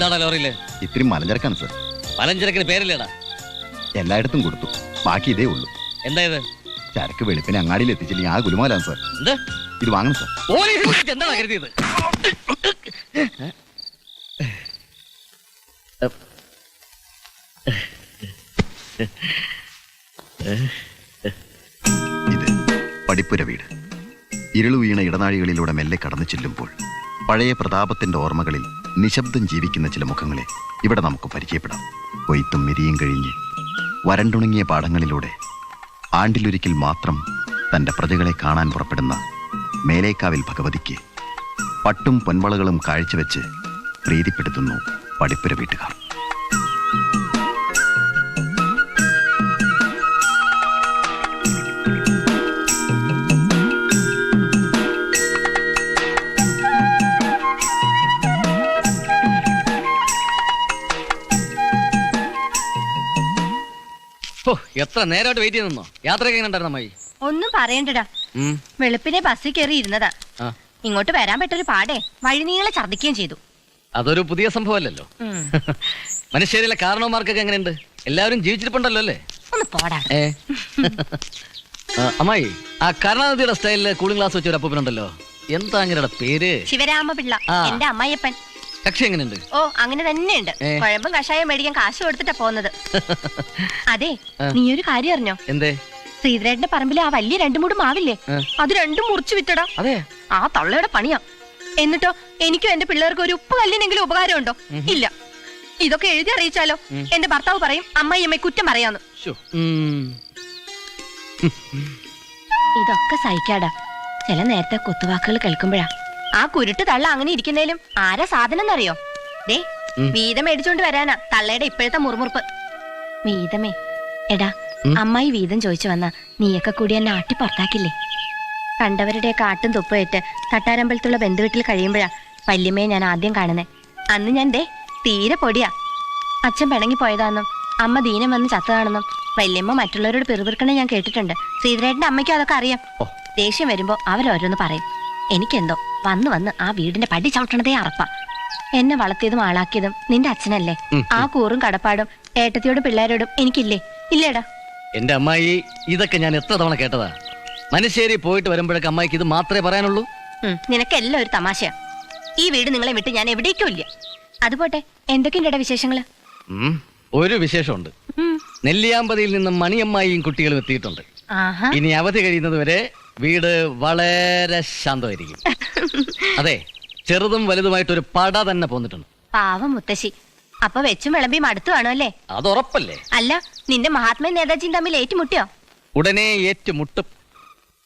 എന്താടാ ലോറിയിൽ ഇത്തിരി മലഞ്ചരക്കാണ് സർ. മലഞ്ചരക്കിന് പേരില്ലേടാ? എല്ലായിടത്തും കൊടുത്തു. ബാക്കി ഇതേ ഉള്ളൂ. എന്താ ഇത്? ചരക്ക് വെളുപ്പിനെ അങ്ങാടിയിൽ എത്തിച്ചില്ലെങ്കിൽ ആ ഗുലുമാലാണ് സർ. എന്ത്? ഇത് വാങ്ങണം സർ. പോലീസ് എന്താണ് കരുതിയത് ഇത്? പടിപ്പുര വീട്. ഇരുളു വീണ ഇടനാഴികളിലൂടെ മെല്ലെ കടന്നു ചെല്ലുമ്പോൾ പഴയ പ്രതാപത്തിന്റെ ഓർമ്മകളിൽ നിശബ്ദം ജീവിക്കുന്ന ചില മുഖങ്ങളെ ഇവിടെ നമുക്ക് പരിചയപ്പെടാം. കൊയ്ത്തും മിരിയും കഴിഞ്ഞ് വരണ്ടുണങ്ങിയ പാടങ്ങളിലൂടെ ആണ്ടിലൊരിക്കൽ മാത്രം തന്റെ പ്രജകളെ കാണാൻ പുറപ്പെടുന്ന മേലേക്കാവിൽ ഭഗവതിക്ക് പട്ടും പൊൻവളകളും കാഴ്ചവെച്ച് പ്രീതിപ്പെടുത്തുന്നു പടിപ്പുര വീട്ടുകാർ. എത്ര നേരമായിട്ട് വെയിറ്റ് ചെയ്തെന്നോ യാത്ര എങ്ങനെ ഉണ്ടായിരുന്നു അമ്മായി? ഒന്നും പറയണ്ടടാ. വെളുപ്പിനെ ബസ്സിൽ കയറി ഇരുന്നതാ. ഇങ്ങോട്ട് വരാൻ പറ്റൊരു പാടേ. വഴിനീളെ ഛർദിക്കുകയും ചെയ്തു. അതൊരു പുതിയ സംഭവമല്ലല്ലോ. മനുഷ്യരിലെ കാരണവന്മാർക്കൊക്കെ എങ്ങനെയുണ്ട്? എല്ലാവരും ജീവിച്ചിരിപ്പുണ്ടല്ലോ അല്ലേ? ഒന്ന് പോടാ. അമ്മായി ആ കരുണാനിധിയുടെ സ്റ്റൈലിൽ കൂളിംഗ് ഗ്ലാസ് വെച്ച ഒരു അപ്പൂപ്പനുണ്ടല്ലോ. എന്താ അങ്ങനെയുടെ പേര്? ശിവരാമപിള്ള. എന്റെ അമ്മായിയപ്പൻ. കക്ഷി എങ്ങനെയുണ്ട്? ഓ അങ്ങനെ തന്നെയുണ്ട്. ഏ. കുഴമ്പും കഷായം മേടിക്കാൻ കാശ് കൊടുത്തിട്ടാ പോന്നത്. അതെ ആ. നീ ഒരു കാര്യം അറിഞ്ഞോ? എന്തേ? ശ്രീധരേട്ടന്റെ പറമ്പിൽ ആ വലിയ രണ്ടു മൂട് മാവില്ലേ? ആ. അത് രണ്ടും മുറിച്ചു വിറ്റടാ. അതെ. ആ തള്ളയുടെ പണിയാ. എന്നിട്ടോ എനിക്കും എന്റെ പിള്ളേർക്ക് ഒരു ഉപ്പ് കല്ലിനെങ്കിലും ഉപകാരമുണ്ടോ ഇല്ല. ഇതൊക്കെ എഴുതി അറിയിച്ചാലോ? ഉം. എന്റെ ഭർത്താവ് പറയും അമ്മായി അമ്മയെ കുറ്റം പറയാന്ന്. ശ്ശോ. ഉം. ഇതൊക്കെ സഹിക്കാടാ. ചില നേരത്തെ കൊത്തുവാക്കുകൾ കേൾക്കുമ്പോഴാ. ആ കുരുട്ട് തള്ള അങ്ങനെ ഇരിക്കുന്നേലും ആരാ സാധനം എന്നറിയോ ദേ. വീതം മേടിച്ചോണ്ട് വരാനാ തള്ളയുടെ ഇപ്പോഴത്തെ മുറുമുറുപ്പ്. വീതമേ എടാ. അമ്മായി വീതം ചോദിച്ചു വന്ന നീയൊക്കെ കൂടി എന്നെ ആട്ടി പുറത്താക്കില്ലേ? കണ്ടവരുടെ കാട്ടും തുപ്പേറ്റ് തട്ടാരമ്പലത്തുള്ള ബന്ധുവീട്ടിൽ കഴിയുമ്പോഴാ വല്യമ്മയെ ഞാൻ ആദ്യം കാണുന്നേ. അന്ന് ഞാൻ ദേ തീരെ പൊടിയാ. അച്ഛൻ പിണങ്ങി പോയതാണെന്നും അമ്മ ദീനം വന്ന് ചത്തതാണെന്നും വല്യമ്മ മറ്റുള്ളവരോട് പിറുപിറുക്കണേ ഞാൻ കേട്ടിട്ടുണ്ട്. ശ്രീധരേട്ടന്റെ അമ്മയ്ക്കും അതൊക്കെ അറിയാം. ദേഷ്യം വരുമ്പോ അവരോരോന്ന് പറയും. എനിക്കെന്തോ? വന്ന് വന്ന് ആ വീടിന്റെ പടി ചവിട്ടണതേ അറപ്പാ. എന്നെ വളർത്തിയതും ആളാക്കിയതും നിന്റെ അച്ഛനല്ലേ? ആ കൂറും കടപ്പാടും ഏട്ടത്തിയോടും പിള്ളേരോടും എനിക്കില്ലേ? ഇല്ലേടാ. എന്റെ അമ്മായി ഇതൊക്കെ ഞാൻ എത്ര തവണ കേട്ടതാ? മനശ്ശേരി പോയിട്ട് വരുമ്പോഴൊക്കെ അമ്മായിക്ക് ഇത് മാത്രമേ പറയാനുള്ളൂ? നിനക്കെല്ലാം ഒരു തമാശയാ. ഈ വീട് നിങ്ങളെ വിട്ട് ഞാൻ എവിടേക്കും ഇല്ല അതുപോട്ടെ എന്തൊക്കെയുണ്ടടാ വിശേഷങ്ങൾ. ഒരു വിശേഷമുണ്ട്. നെല്ലിയാമ്പതിയിൽ നിന്നും മണിയമ്മായിയും കുട്ടികളും എത്തിയിട്ടുണ്ട്. ഇനി അവധി കഴിയുന്നത് വരെ വീട് വളരെ ശാന്തമായിരിക്കും. അതെ ചെറുതും വലുതുമായിട്ട് ഒരു പട തന്നെ പോന്നിട്ടുണ്ട്. പാവം മുത്തശ്ശി. അപ്പൊ വെച്ചും വിളമ്പി മടുത്തു കാണും അല്ലേ? അത് ഉറപ്പല്ലേ അല്ല നിന്റെ മഹാത്മ നേതാജിയും തമ്മിൽ ഏറ്റുമുട്ടിയോ? ഉടനെ ഏറ്റുമുട്ടും.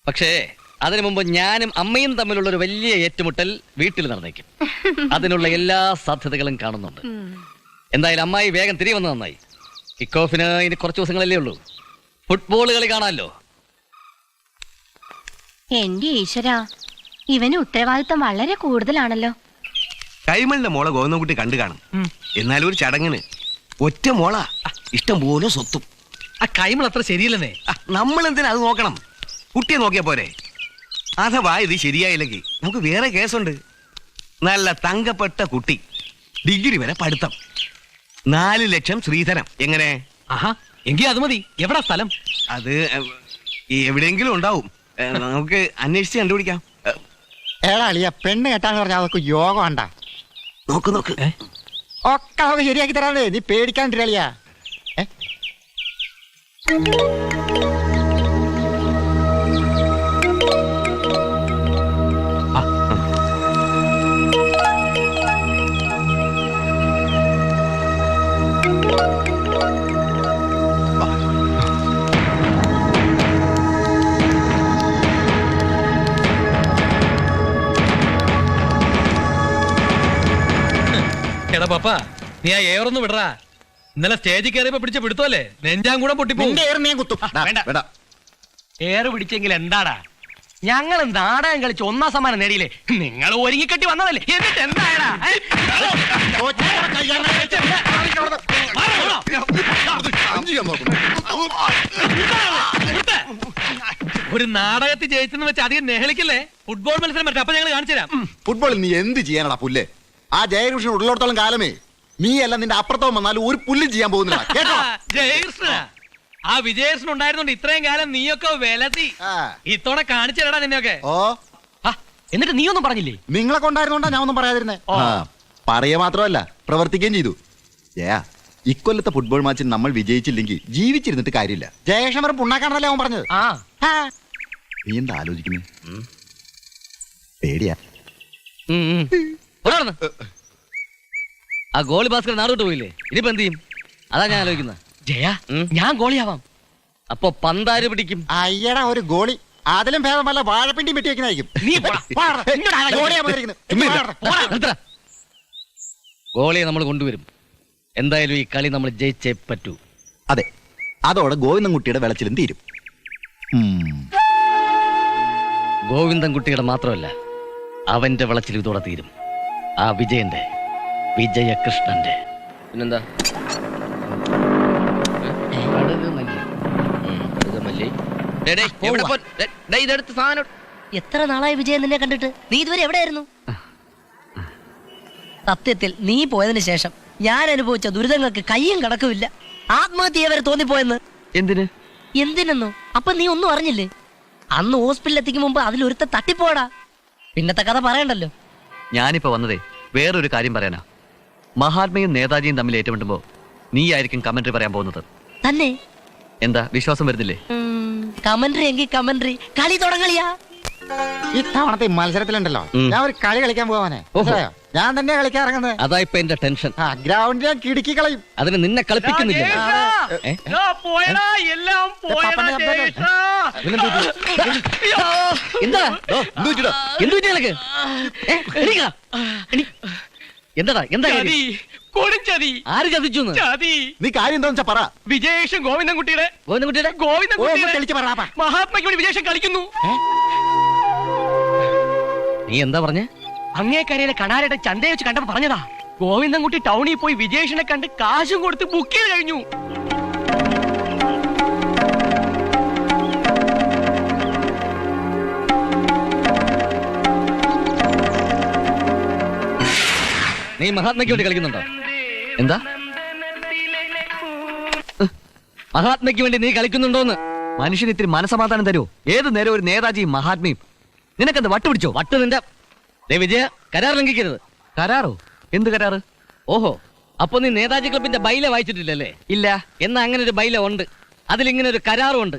പക്ഷേ അതിനു മുമ്പ് ഞാനും അമ്മയും തമ്മിലുള്ള ഒരു വലിയ ഏറ്റുമുട്ടൽ വീട്ടിൽ നടന്നേക്കും. അതിനുള്ള എല്ലാ സാധ്യതകളും കാണുന്നുണ്ട്. എന്തായാലും അമ്മായി വേഗം തിരികെ വന്ന് നന്നായി. കിക്കോഫിന് ഇനി കുറച്ച് ദിവസങ്ങളല്ലേ ഉള്ളൂ. ഫുട്ബോൾ കളി കാണാമല്ലോ. എന്റെ ഈശ്വര ഇവന് ഉത്തരവാദിത്തം വളരെ കൂടുതലാണല്ലോ. കൈമളിന്റെ മോളെ ഗോവിന്ദൻകുട്ടി കണ്ടു കാണും. എന്നാലും ഒരു ചടങ്ങിന് ഒറ്റ മോള. ഇഷ്ടം പോലെ സ്വത്തും. ആ കൈമൾ അത്ര ശരിയല്ലെന്നേ. നമ്മൾ എന്തിനാ അത് നോക്കണം? കുട്ടിയെ നോക്കിയാ പോരെ. അഥവാ ഇത് ശരിയായില്ലെങ്കിൽ നമുക്ക് വേറെ കേസുണ്ട്. നല്ല തങ്കപ്പെട്ട കുട്ടി ഡിഗ്രി വരെ പഠിത്തം. നാല് ലക്ഷം ശ്രീധരം. എങ്ങനെ? ആഹാ എങ്കിൽ അത് മതി. എവിടാ സ്ഥലം? അത് എവിടെയെങ്കിലും ഉണ്ടാവും. നമുക്ക് അന്വേഷിച്ച് കണ്ടുപിടിക്കാം. ഏടാ അളിയ പെണ്ണ് കെട്ടാന്ന് പറഞ്ഞാൽ അതൊക്കെ യോഗം ഉണ്ട നോക്ക് നോക്ക്. ഒക്കെ നമുക്ക് ശരിയാക്കി തരാനേ നീ പേടിക്കാണ്ടിരിക്കളിയാ എടാ പപ്പ നീ ആ ഏറൊന്ന് വിടറാ. ഇന്നലെ സ്റ്റേജിൽ കയറിയപ്പോ പിടിച്ച പിടുത്തല്ലേ നെഞ്ചാൻ കൂടെ പൊട്ടിപ്പോ നിന്റെ ഏറിനെ ഞാൻ കുത്തും. ആ, വേണ്ട. വേണ്ട. ഏറ് പിടിച്ചെങ്കിൽ എന്താടാ? ഞങ്ങൾ നാടകം കളിച്ച് ഒന്നാം സമ്മാനം നേടിയില്ലേ? നിങ്ങൾ ഒരുങ്ങിക്കെട്ടി വന്നതല്ലേ. എന്നിട്ട് എന്തായടാ? ഒരു നാടകത്തിൽ ജയിച്ചെന്ന് വെച്ച് അധികം നെഹളിക്കല്ലേ? ഫുട്ബോൾ മത്സരം പറ്റും അപ്പൊ ഞങ്ങൾ കാണിച്ചു തരാം ഫുട്ബോളിൽ നീ എന്ത് ചെയ്യാനടാ പുല്ലേ? ആ ജയകൃഷ്ണൻ ഉള്ളിടത്തോളം കാലമേ നീ അല്ല നിന്റെ അപ്പുറത്തോ വന്നാലും ഒരു പുല്ലും ചെയ്യാൻ പോകുന്നില്ല. കേട്ടോ? ജയകൃഷ്ണ ആ. വിജയകൃഷ്ണൻ ഉണ്ടായിരുന്നോണ്ട് ഇത്രയും കാലം നീയൊക്കെ വിലത്തി. ഇത്തോടെ കാണിച്ചിരടാ നിന്നെയൊക്കെ. ഓ. എന്നിട്ട് നീ ഒന്നും പറഞ്ഞില്ലേ? നിങ്ങളെ കൊണ്ടായിരുന്നോണ്ടാ ഞാൻ ഒന്നും പറയാതിരുന്നേ. പറയുക മാത്രമല്ല പ്രവർത്തിക്കുകയും ചെയ്തു. ജയാ ഇക്കൊല്ലത്തെ ഫുട്ബോൾ മാച്ചിൽ നമ്മൾ വിജയിച്ചില്ലെങ്കിൽ ജീവിച്ചിരുന്നിട്ട് കാര്യമില്ല. ജയകൃഷ്ണൻ പുണ്ണാക്കാണല്ലേ അവൻ പറഞ്ഞത്. നീ എന്താ ആലോചിക്കുന്നു? പേടിയാ. ആ ഗോളി ഭാസ്കർ നാടോട്ട് പോയില്ലേ? ഇനിയിപ്പോ എന്ത് ചെയ്യും? അതാ ഞാൻ ആലോചിക്കുന്നത്. ജയ ഞാൻ ഗോളിയാവാം. അപ്പൊ പന്താര് പിടിക്കും? അയ്യടാ ഒരു ഗോളി. അതിലും ഭേദം വല്ല വാഴപ്പിണ്ടി വെട്ടി വെക്കുന്നതായിരിക്കും. ഗോളിയാ നമ്മൾ കൊണ്ടുവരും. എന്തായാലും ഈ കളി നമ്മൾ ജയിച്ചേ പറ്റൂ. അതെ. അതോടെ ഗോവിന്ദൻകുട്ടിയുടെ വെളച്ചിലും തീരും. ഗോവിന്ദൻ ഗോവിന്ദൻകുട്ടിയുടെ മാത്രമല്ല അവന്റെ വിളച്ചിൽ ഇതോടെ തീരും. ആ വിജയന്റെ വിജയകൃഷ്ണന്റെ. പിന്നെന്താ? എത്ര നാളായി വിജയൻ നിന്നെ കണ്ടിട്ട്? നീ ഇതുവരെ എവിടെയായിരുന്നു? സത്യത്തിൽ നീ പോയതിനു ശേഷം ഞാൻ അനുഭവിച്ച ദുരിതങ്ങൾക്ക് കയ്യും കടക്കുമില്ല ആത്മഹത്യ വരെ തോന്നിപ്പോയെന്ന്. എന്തിന്? എന്തിനെന്നോ? അപ്പൊ നീ ഒന്നും അറിഞ്ഞില്ലേ? അന്ന് ഹോസ്പിറ്റലിൽ എത്തിക്കും മുമ്പ് അതിലൊരുത്ത തട്ടിപ്പോടാ പിന്നത്തെ കഥ പറയണ്ടല്ലോ. ഞാനിപ്പോ വന്നതേ വേറൊരു കാര്യം പറയാനാ. മഹാത്മയും നേതാജിയും തമ്മിൽ ഏറ്റുമുട്ടുമ്പോ നീ ആയിരിക്കും കമന്ററി പറയാൻ പോകുന്നത്. തന്നെ? എന്താ വിശ്വാസം വരുന്നില്ലേ? കമന്ററി എങ്കിൽ കമന്ററി കളി തുടങ്ങളിയാ. ഇത്തവണത്തെ മത്സരത്തിലുണ്ടല്ലോ ഞാൻ ഒരു കളി കളിക്കാൻ പോവാനെ ഞാൻ തന്നെ കളിക്കാൻ ഇറങ്ങുന്നത് അതാ ഇപ്പൊ എന്റെ ടെൻഷൻ ആ ഗ്രൗണ്ടിൽ ഞാൻ കിടുക്കി കളയും. അതിന് നിന്നെ കളിപ്പിക്കുന്നില്ല? എല്ലാം എന്താടാ എന്താ കാര്യം? ചതി ആര് ചതി നീ കാര്യം പറ വിജയേഷൻ ഗോവിന്ദൻകുട്ടിയുടെ ഗോവിന്ദൻകുട്ടിയുടെ ഓ ഒന്ന് തെളിച്ച് പറ വേണ്ടി വിജയേഷൻ കളിക്കുന്നു നീ എന്താ പറഞ്ഞേ അങ്ങേക്കരയിലെ കണാരയുടെ ചന്തയെ വെച്ച് കണ്ടപ്പോ പറഞ്ഞതാ ഗോവിന്ദൻകുട്ടി ടൗണിൽ പോയി വിജയേഷനെ കണ്ട് കാശും കൊടുത്ത് ബുക്ക് ചെയ്ത് കഴിഞ്ഞു നീ മഹാത്മയ്ക്ക് വേണ്ടി കളിക്കുന്നുണ്ടോ? എന്താ? മഹാത്മയ്ക്ക് വേണ്ടി നീ കളിക്കുന്നുണ്ടോന്ന്? മനുഷ്യന് ഇത്തിരി മനസമാധാനം തരൂ ഏത് നേരം ഒരു നേതാജിയും മഹാത്മയും. നിനക്കെന്താ വട്ടുപിടിച്ചോ വട്ട് നിന്റെ ദേ വിജയ കരാർ ലംഘിക്കരുത്. കരാറോ? എന്ത് കരാറ്? ഓഹോ അപ്പൊ നീ നേതാജി ക്ലബിന്റെ ബൈല വായിച്ചിട്ടില്ലല്ലേ? ഇല്ല. എന്നാ അങ്ങനെ ഒരു ബൈല ഉണ്ട്. അതിലിങ്ങനെ ഒരു കരാറും ഉണ്ട്.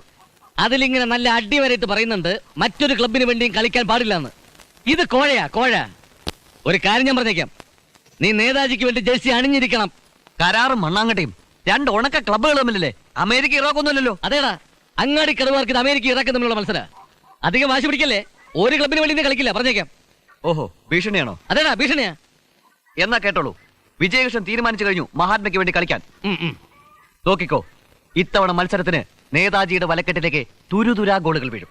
അതിലിങ്ങനെ നല്ല അടിവരയിട്ട് പറയുന്നുണ്ട് മറ്റൊരു ക്ലബിന് വേണ്ടിയും കളിക്കാൻ പാടില്ലെന്ന്. ഇത് കോഴയാ കോഴ. ഒരു കാര്യം ഞാൻ പറഞ്ഞേക്കാം. നീ നേതാജിക്ക് വേണ്ടി ജേഴ്സി അണിഞ്ഞിരിക്കണം. കരാറും മണ്ണാങ്കട്ടയും. രണ്ട് ഉണക്ക ക്ലബ്ബുകൾ തമ്മിലല്ലേ? അമേരിക്ക ഇറാക്കൊന്നുമല്ലല്ലോ അതേടാ. അങ്ങാടി കടവാർക്ക് അമേരിക്ക ഇറാഖ് തമ്മിലുള്ള മത്സര. അധികം വാശി പിടിക്കല്ലേ? ഒരു ക്ലബിന് വേണ്ടി നീ കളിക്കില്ല. പറഞ്ഞേക്കാം. ഓഹോ ഭീഷണിയാണോ? അതേടാ ഭീഷണിയാ. എന്നാ കേട്ടോളൂ. വിജയകൃഷ്ണൻ തീരുമാനിച്ചു കഴിഞ്ഞു മഹാത്മയ്ക്ക് വേണ്ടി കളിക്കാൻ. നോക്കിക്കോ ഇത്തവണ മത്സരത്തിന് നേതാജിയുടെ വലക്കെട്ടിലേക്ക് തുരുതുരാ ഗോളുകൾ വീഴും.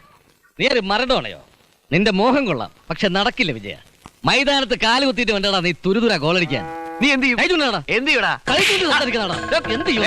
നീ ഒരു മരടോണയോ നിന്റെ മോഹം കൊള്ളാം. പക്ഷെ നടക്കില്ല വിജയ. മൈതാനത്ത് കാൽ കുത്തിയിട്ട് വേണ്ടടാ നീ തുരുതുര ഗോളടിക്കാൻ നീ എന്ത് ചെയ്യും? എന്ത് ചെയ്യൂടാ? കളിച്ചിട്ട് സംസാരിക്കുന്നതാടാ എന്ത് ചെയ്യും?